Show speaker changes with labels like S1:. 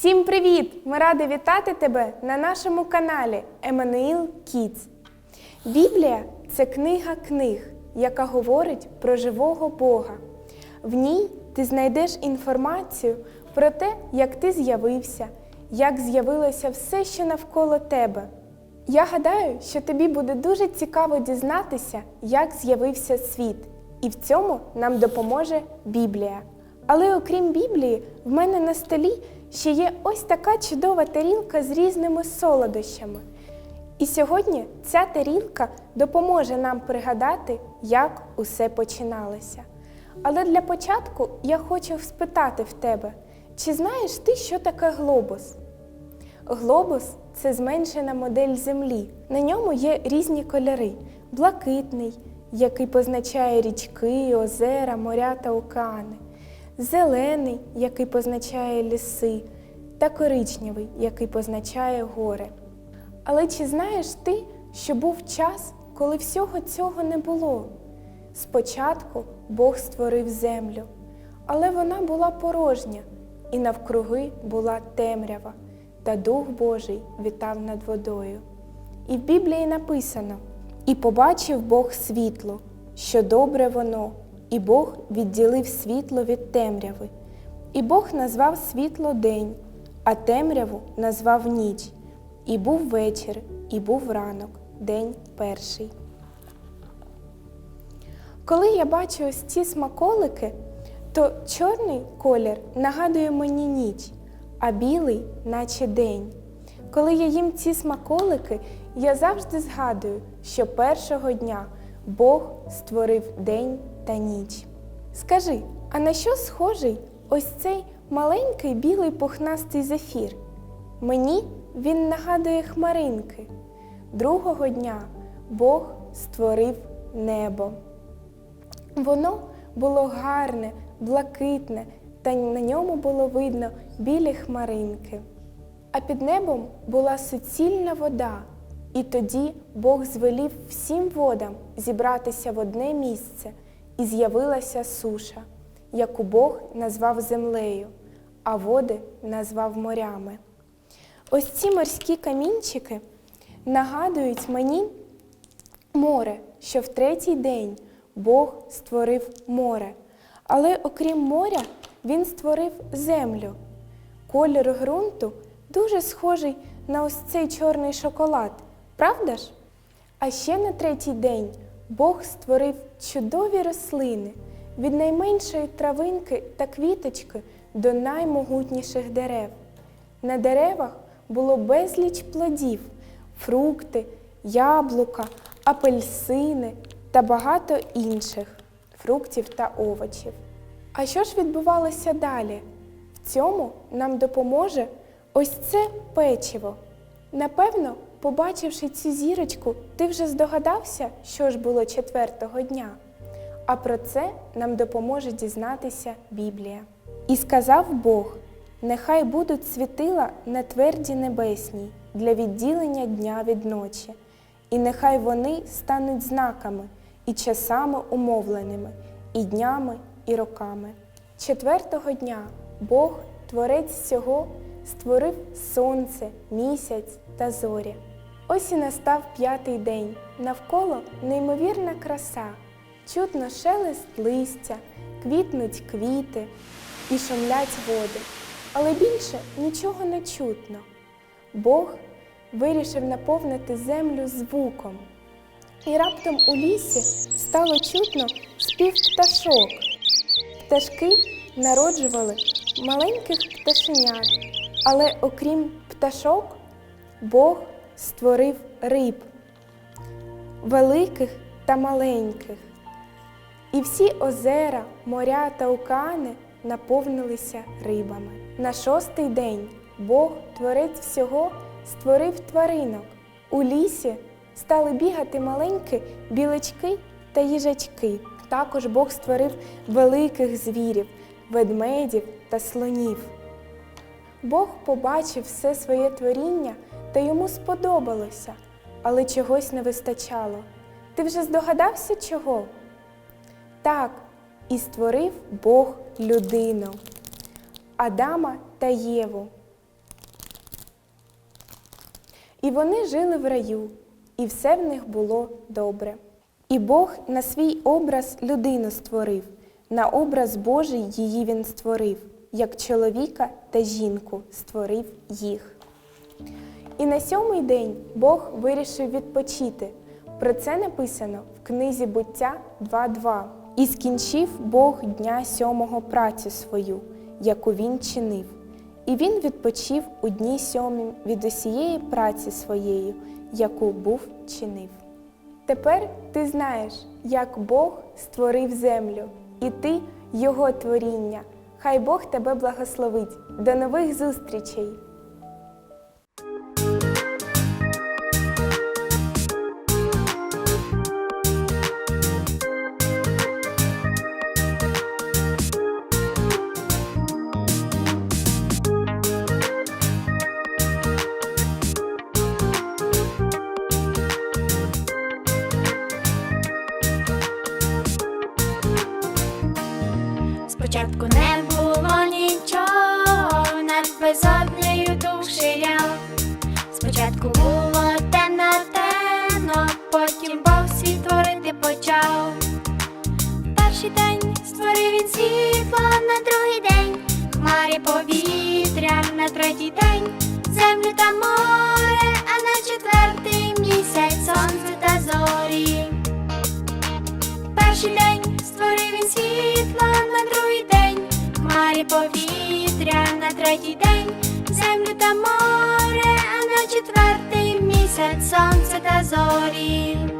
S1: Всім привіт! Ми раді вітати тебе на нашому каналі Еммануїл Кіц. Біблія це книга книг, яка говорить про живого Бога. В ній ти знайдеш інформацію про те, як ти з'явився, як з'явилося все, що навколо тебе. Я гадаю, що тобі буде дуже цікаво дізнатися, як з'явився світ, і в цьому нам допоможе Біблія. Але окрім Біблії, в мене на столі ще є ось така чудова тарілка з різними солодощами. І сьогодні ця тарілка допоможе нам пригадати, як усе починалося. Але для початку я хочу спитати в тебе, чи знаєш ти, що таке глобус? Глобус це зменшена модель Землі. На ньому є різні кольори: блакитний, який позначає річки, озера, моря та океани, зелений, який позначає ліси, та коричневий, який позначає гори. Але чи знаєш ти, що був час, коли всього цього не було? Спочатку Бог створив землю, але вона була порожня, і навкруги була темрява, та Дух Божий вітав над водою. І в Біблії написано: І побачив Бог світло, що добре воно, і Бог відділив світло від темряви. І Бог назвав світло день, а темряву назвав ніч. І був вечір, і був ранок, день перший. Коли я бачу ось ці смаколики, то чорний колір нагадує мені ніч, а білий, наче день. Коли я їм ці смаколики, я завжди згадую, що першого дня Бог створив день та ніч. Скажи, а на що схожий ось цей маленький білий пухнастий зефір? Мені він нагадує хмаринки. Другого дня Бог створив небо. Воно було гарне, блакитне, та на ньому було видно білі хмаринки. А під небом була суцільна вода, і тоді Бог звелів всім водам зібратися в одне місце, і з'явилася суша, яку Бог назвав землею, а води назвав морями. Ось ці морські камінчики нагадують мені море, що в третій день Бог створив море. Але окрім моря, Він створив землю. Колір ґрунту дуже схожий на ось цей чорний шоколад, правда ж? А ще на третій день Бог створив чудові рослини від найменшої травинки та квіточки до наймогутніших дерев. На деревах було безліч плодів, фрукти, яблука, апельсини та багато інших фруктів та овочів. А що ж відбувалося далі? В цьому нам допоможе ось це печиво. Напевно, побачивши цю зірочку, ти вже здогадався, що ж було четвертого дня. А про це нам допоможе дізнатися Біблія. І сказав Бог: нехай будуть світила на тверді небесній для відділення дня від ночі, і нехай вони стануть знаками і часами умовленими, і днями, і роками. Четвертого дня Бог, Творець всього, створив сонце, місяць та зорі. Ось і настав п'ятий день. Навколо неймовірна краса, чутно шелест листя, квітнуть квіти і шумлять води. Але більше нічого не чутно. Бог вирішив наповнити землю звуком. І раптом у лісі стало чутно спів пташок. Пташки народжували маленьких пташенят, але окрім пташок, Бог створив риб великих та маленьких. І всі озера, моря та океани наповнилися рибами. На шостий день Бог, творець всього, створив тваринок. У лісі стали бігати маленькі білочки та їжачки. Також Бог створив великих звірів, ведмедів та слонів. Бог побачив все своє творіння та йому сподобалося, але чогось не вистачало. Ти вже здогадався чого? Так, і створив Бог людину, Адама та Єву. І вони жили в раю, і все в них було добре. І Бог на свій образ людину створив, на образ Божий її він створив, як чоловіка та жінку створив їх. І на сьомий день Бог вирішив відпочити. Про це написано в книзі буття 2.2. І скінчив Бог дня сьомого працю свою, яку він чинив. І він відпочив у дні сьомім від усієї праці своєї, яку був чинив. Тепер ти знаєш, як Бог створив землю, і ти Його творіння. Хай Бог тебе благословить. До нових зустрічей!
S2: Третій день, землю та море, а на четвертий місяць сонце та зорі. Перший день створив він світло на другий день, хмарі повітря на третій день, землю та море, а на четвертий місяць сонце та зорі.